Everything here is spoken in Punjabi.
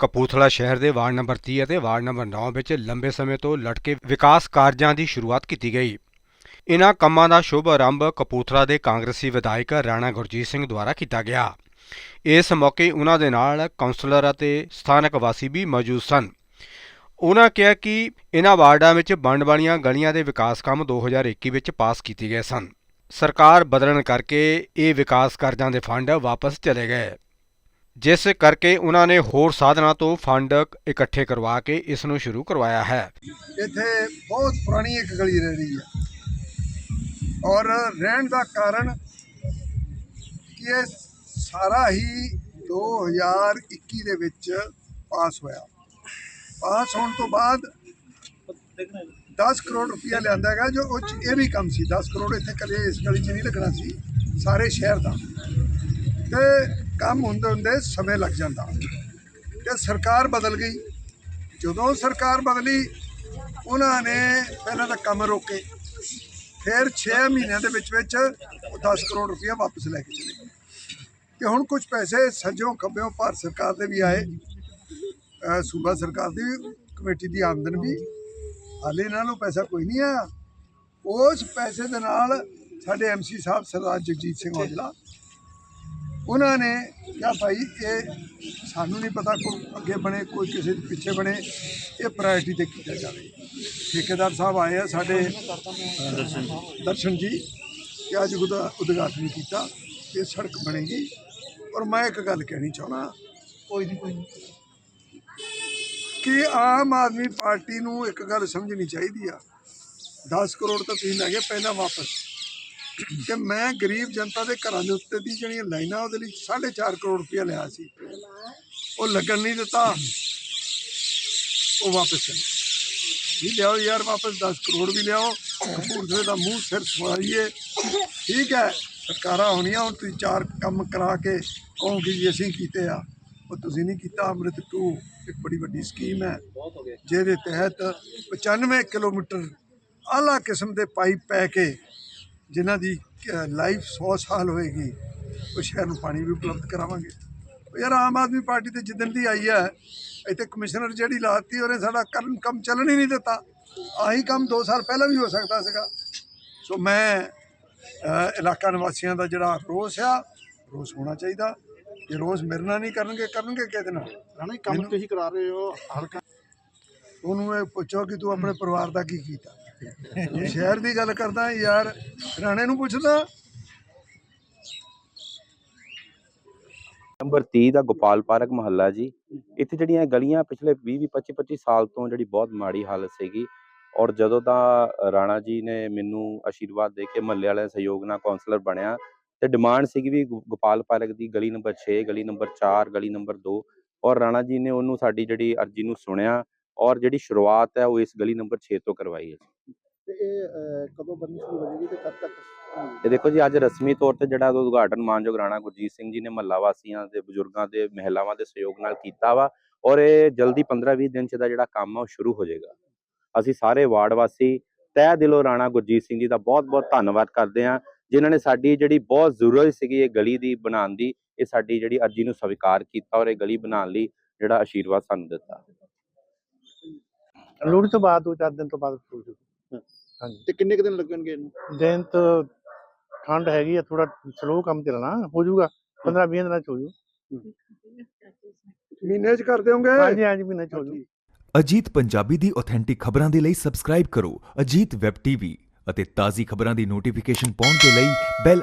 ਕਪੂਰਥਲਾ ਸ਼ਹਿਰ ਦੇ ਵਾਰਡ ਨੰਬਰ 30 ਅਤੇ ਵਾਰਡ ਨੰਬਰ 9 ਵਿੱਚ ਲੰਬੇ ਸਮੇਂ ਤੋਂ ਲਟਕੇ ਵਿਕਾਸ ਕਾਰਜਾਂ ਦੀ ਸ਼ੁਰੂਆਤ ਕੀਤੀ ਗਈ। ਇਨ੍ਹਾਂ ਕੰਮਾਂ ਦਾ ਸ਼ੁਭ ਆਰੰਭ ਕਪੂਰਥਲਾ ਦੇ ਕਾਂਗਰਸੀ ਵਿਧਾਇਕ ਰਾਣਾ ਗੁਰਜੀਤ ਸਿੰਘ ਦੁਆਰਾ ਕੀਤਾ ਗਿਆ। ਇਸ ਮੌਕੇ ਉਹਨਾਂ ਦੇ ਨਾਲ ਕੌਂਸਲਰ ਅਤੇ ਸਥਾਨਕ ਵਾਸੀ ਵੀ ਮੌਜੂਦ ਸਨ। ਉਹਨਾਂ ਕਿਹਾ ਕਿ ਇਨ੍ਹਾਂ ਵਾਰਡਾਂ ਵਿੱਚ ਵੰਡ ਵਾਲੀਆਂ ਗਲੀਆਂ ਦੇ ਵਿਕਾਸ ਕੰਮ 2021 ਵਿੱਚ ਪਾਸ ਕੀਤੇ ਗਏ ਸਨ। ਸਰਕਾਰ ਬਦਲਣ ਕਰਕੇ ਇਹ ਵਿਕਾਸ ਕਾਰਜਾਂ ਦੇ ਫੰਡ ਵਾਪਸ ਚਲੇ ਗਏ। ਜਿਸ ਕਰਕੇ ਉਹਨਾਂ ਨੇ ਹੋਰ ਸਾਧਨਾਂ ਤੋਂ ਫੰਡ ਇਕੱਠੇ ਕਰਵਾ ਕੇ ਇਸ ਨੂੰ ਸ਼ੁਰੂ ਕਰਵਾਇਆ ਹੈ। ਇੱਥੇ ਬਹੁਤ ਪੁਰਾਣੀ ਇੱਕ ਗਲੀ ਰਹਿ ਰਹੀ ਹੈ। ਔਰ ਰਹਿਣ ਦਾ ਕਾਰਨ ਕਿ ਇਹ ਸਾਰਾ ਹੀ 2021 ਦੇ ਵਿੱਚ ਪਾਸ ਹੋਇਆ। ਪਾਸ ਹੋਣ ਤੋਂ ਬਾਅਦ 10 ਕਰੋੜ ਰੁਪਇਆ ਲਿਆਂਦਾ ਹੈਗਾ, ਜੋ ਉਹ 'ਚ ਇਹ ਵੀ ਕੰਮ ਸੀ। 10 ਕਰੋੜ ਇੱਥੇ ਕਦੇ ਇਸ ਗਲੀ 'ਚ ਨਹੀਂ ਲੱਗਣਾ ਸੀ, ਸਾਰੇ ਸ਼ਹਿਰ ਦਾ। ਤੇ ਕੰਮ ਹੁੰਦੇ ਹੁੰਦੇ ਸਮੇਂ ਲੱਗ ਜਾਂਦਾ। ਤੇ ਸਰਕਾਰ ਬਦਲ ਗਈ। ਜਦੋਂ ਸਰਕਾਰ ਬਦਲੀ, ਉਹਨਾਂ ਨੇ ਪਹਿਲਾਂ ਤਾਂ ਕੰਮ ਰੋਕੇ। ਫਿਰ 6 ਮਹੀਨਿਆਂ ਦੇ ਵਿੱਚ ਵਿੱਚ ਉਹ 10 ਕਰੋੜ ਰੁਪਇਆ ਵਾਪਸ ਲੈ ਕੇ ਚਲੇ ਗਏ। ਤੇ ਹੁਣ ਕੁਝ ਪੈਸੇ ਸੱਜੋਂ ਖੱਬਿਓਂ ਭਾਰਤ ਸਰਕਾਰ ਦੇ ਵੀ ਆਏ। ਸੂਬਾ ਸਰਕਾਰ ਦੀ ਵੀ, ਕਮੇਟੀ ਦੀ ਆਮਦਨ ਵੀ। ਹਾਲੇ ਇਹਨਾਂ ਨੂੰ ਪੈਸਾ ਕੋਈ ਨਹੀਂ ਆਇਆ। ਉਸ ਪੈਸੇ ਦੇ ਨਾਲ ਸਾਡੇ ਐਮਸੀ ਸਾਹਿਬ ਸਰਦਾਰ ਜਗਜੀਤ ਸਿੰਘ ਔਜਲਾ ਉਹਨਾਂ ਨੇ ਕਿਹਾ ਭਾਈ ਇਹ ਸਾਨੂੰ ਨਹੀਂ ਪਤਾ ਕੋਈ ਅੱਗੇ ਬਣੇ ਕੋਈ ਕਿਸੇ ਦੇ ਪਿੱਛੇ ਬਣੇ ਇਹ ਪ੍ਰਾਇੋਰਟੀ ਤੇ ਕੀਤਾ ਜਾਵੇ। ਠੇਕੇਦਾਰ ਸਾਹਿਬ ਆਏ ਆ ਸਾਡੇ ਦਰਸ਼ਨ ਜੀ ਕਿ ਅੱਜ ਉਹਦਾ ਉਦਘਾਟਨ ਕੀਤਾ ਇਹ ਸੜਕ ਬਣੇਗੀ। ਔਰ ਮੈਂ ਇੱਕ ਗੱਲ ਕਹਿਣੀ ਚਾਹਣਾ ਕੋਈ ਨਹੀਂ ਕੋਈ ਕਿ ਆਮ ਆਦਮੀ ਪਾਰਟੀ ਨੂੰ ਇੱਕ ਗੱਲ ਸਮਝਣੀ ਚਾਹੀਦੀ ਆ। 10 ਕਰੋੜ ਤਾਂ ਤੁਸੀਂ ਲੈ ਗਏ ਪਹਿਲਾਂ ਵਾਪਸ। ਕਿ ਮੈਂ ਗਰੀਬ ਜਨਤਾ ਦੇ ਘਰਾਂ ਦੇ ਉੱਤੇ ਦੀ ਜਿਹੜੀਆਂ ਲਾਈਨਾਂ ਉਹਦੇ ਲਈ 4.5 ਕਰੋੜ ਰੁਪਇਆ ਲਿਆ ਸੀ। ਉਹ ਲੱਗਣ ਨਹੀਂ ਦਿੱਤਾ। ਉਹ ਵਾਪਸ ਨਹੀਂ ਲਿਆਓ ਯਾਰ, ਵਾਪਸ 10 ਕਰੋੜ ਵੀ ਲਿਆਓ। ਕਪੂਰਥਲੇ ਦਾ ਮੂੰਹ ਸਿਰ ਸਵਾਰੀਏ। ਠੀਕ ਹੈ, ਸਰਕਾਰਾਂ ਹੋਣੀਆਂ, ਹੁਣ ਤੁਸੀਂ ਚਾਰ ਕੰਮ ਕਰਾ ਕੇ ਕਹੋਗੇ ਜੀ, ਅਸੀਂ ਕੀਤੇ ਆ। ਉਹ ਤੁਸੀਂ ਨਹੀਂ ਕੀਤਾ, ਅੰਮ੍ਰਿਤ 2 ਇੱਕ ਬੜੀ ਵੱਡੀ ਸਕੀਮ ਹੈ। ਜਿਹਦੇ ਤਹਿਤ 95 ਕਿਲੋਮੀਟਰ ਆਲਾ ਕਿਸਮ ਦੇ ਪਾਈਪ ਪੈ ਕੇ ਜਿਨ੍ਹਾਂ ਦੀ ਲਾਈਫ 100 ਸਾਲ ਹੋਏਗੀ ਉਹ ਸ਼ਹਿਰ ਨੂੰ ਪਾਣੀ ਵੀ ਉਪਲਬਧ ਕਰਾਵਾਂਗੇ। ਯਾਰ ਆਮ ਆਦਮੀ ਪਾਰਟੀ ਤੇ ਜਿੱਦਣ ਦੀ ਆਈ ਹੈ ਇੱਥੇ ਕਮਿਸ਼ਨਰ ਜਿਹੜੀ ਲਾਤੀ ਉਹਨੇ ਸਾਡਾ ਕੰਮ ਕੰਮ ਚੱਲਣ ਹੀ ਨਹੀਂ ਦਿੱਤਾ। ਆਹੀ ਕੰਮ 2 ਸਾਲ ਪਹਿਲਾਂ ਵੀ ਹੋ ਸਕਦਾ ਸੀਗਾ। ਸੋ ਮੈਂ ਇਲਾਕਾ ਨਿਵਾਸੀਆਂ ਦਾ ਜਿਹੜਾ ਰੋਸ ਆ ਰੋਸ ਹੋਣਾ ਚਾਹੀਦਾ। ਜੇ ਰੋਸ ਮੇਰੇ ਨਾਲ ਨਹੀਂ ਕਰਨਗੇ ਕਰਨਗੇ ਕਿਹਦੇ ਨਾਲ? ਰਾਣਾ ਕੰਮ ਤੁਸੀਂ ਕਰਾ ਰਹੇ ਹੋ ਹਲਕਾ ਉਹਨੂੰ ਇਹ ਪੁੱਛੋ ਕਿ ਤੂੰ ਆਪਣੇ ਪਰਿਵਾਰ ਦਾ ਕੀ ਕੀਤਾ? ਤੂੰ ਸ਼ਹਿਰ ਦੀ ਗੱਲ ਕਰਦਾ, ਯਾਰ, ਰਾਣੇ ਨੂੰ ਪੁੱਛਦਾ। ਨੰਬਰ 30 ਦਾ ਗੋਪਾਲ ਪਾਰਕ ਮਹੱਲਾ ਜੀ। ਇੱਥੇ ਜਿਹੜੀਆਂ ਗਲੀਆਂ ਪਿਛਲੇ 20 25 25 ਸਾਲ ਤੋਂ ਜਿਹੜੀ ਬਹੁਤ ਮਾੜੀ ਹਾਲਤ ਸੀਗੀ, ਔਰ ਜਦੋਂ ਦਾ ਰਾਣਾ ਜੀ ਨੇ ਮੈਨੂੰ ਆਸ਼ੀਰਵਾਦ ਦੇ ਕੇ ਮਹੱਲੇ ਵਾਲਿਆਂ ਸਹਿਯੋਗ ਨਾਲ ਕਾਉਂਸਲਰ ਬਣਿਆ, ਤੇ ਡਿਮਾਂਡ ਸੀਗੀ ਵੀ ਗੋਪਾਲ ਪਾਰਕ ਦੀ ਗਲੀ ਨੰਬਰ 6 ਗਲੀ ਨੰਬਰ 4 ਗਲੀ ਨੰਬਰ 2 ਔਰ ਰਾਣਾ ਜੀ ਨੇ ਉਹਨੂੰ ਸਾਡੀ ਜਿਹੜੀ ਅਰਜੀ ਨੂੰ ਸੁਣਿਆ, ਔਰ ਜਿਹੜੀ ਸ਼ੁਰੂਆਤ ਹੈ ਉਹ ਇਸ ਗਲੀ ਨੰਬਰ 6 ਤੋਂ ਕਰਵਾਈ ਹੈ ਤੇ ਇਹ ਅਹ, ਕਦੋਂ ਬਣਨੀ ਸ਼ੁਰੂ ਹੋ ਜਾਏਗੀ ਤੇ ਕਦ ਤੱਕ? ਹੋਊਗੀ? ਤੇ ਦੇਖੋ ਜੀ ਅੱਜ ਰਸਮੀ ਤੌਰ ਤੇ ਜਿਹੜਾ ਉਦਘਾਟਨ ਮਾਨਯੋਗ ਰਾਣਾ ਗੁਰਜੀਤ ਸਿੰਘ ਜੀ ਨੇ ਮਹੱਲਾ ਵਾਸੀਆਂ ਦੇ ਬਜ਼ੁਰਗਾਂ ਦੇ ਮਹਿਲਾਵਾਂ ਦੇ ਸਹਿਯੋਗ ਨਾਲ ਕੀਤਾ ਵਾ ਔਰ ਇਹ ਜਲਦੀ 15-20 ਦਿਨ ਚ ਦਾ ਜਿਹੜਾ ਕੰਮ ਆ ਉਹ ਸ਼ੁਰੂ ਹੋ ਜਾਏਗਾ। ਅਸੀਂ ਸਾਰੇ ਵਾਰਡ ਵਾਸੀ ਤਹਿ ਦਿਲੋਂ ਰਾਣਾ ਗੁਰਜੀਤ ਸਿੰਘ ਜੀ ਦਾ ਬਹੁਤ-ਬਹੁਤ ਧੰਨਵਾਦ ਕਰਦੇ ਹਾਂ ਜਿਨ੍ਹਾਂ ਨੇ ਸਾਡੀ ਜਿਹੜੀ ਬਹੁਤ ਜ਼ਰੂਰਤ ਸੀਗੀ ਇਹ ਗਲੀ ਦੀ ਬਣਾਉਣ ਦੀ ਇਹ ਸਾਡੀ ਜਿਹੜੀ ਅਰਜੀ ਨੂੰ ਸਵੀਕਾਰ ਕੀਤਾ ਔਰ ਇਹ ਗਲੀ ਬਣਾਉਣ ਲਈ ਜਿਹੜਾ ਆਸ਼ੀਰਵਾਦ ਸਾਨੂੰ ਦਿੱਤਾ। ਲੋਹੜੀ ਤੋਂ ਬਾਅਦ ਦੋ ਚਾਰ ਦਿਨ ਤੋਂ ਬਾਅਦ ਹੋ ਜੂ ਹਾਂਜੀ। ਤੇ ਕਿੰਨੇ ਕੁ ਦਿਨ ਲੱਗਣਗੇ ਇਹਨੂੰ? ਦਿਨ ਤੋਂ ਠੰਡ ਹੈਗੀ ਆ ਥੋੜਾ ਸਲੋ ਕੰਮ ਚੱਲਣਾ ਹੋ ਜਾਊਗਾ 15 20 ਦਿਨਾਂ ਚ ਹੋ ਜੂ ਮਹੀਨੇ 'ਚ ਕਰ ਦਿਓਗੇ ਹਾਂਜੀ ਹਾਂਜੀ ਮਹੀਨੇ ਚ ਹੋ ਜੂ ਅਜੀਤ ਪੰਜਾਬੀ ਦੀ ਆਥੈਂਟਿਕ ਖਬਰਾਂ ਦੇ ਲਈ ਸਬਸਕ੍ਰਾਈਬ ਕਰੋ ਅਜੀਤ ਵੈਬ ਟੀਵੀ ਅਤੇ ਤਾਜ਼ੀ ਖਬਰਾਂ ਦੀ ਨੋਟੀਫਿਕੇਸ਼ਨ ਪਾਉਣ ਦੇ ਲਈ ਬੈਲ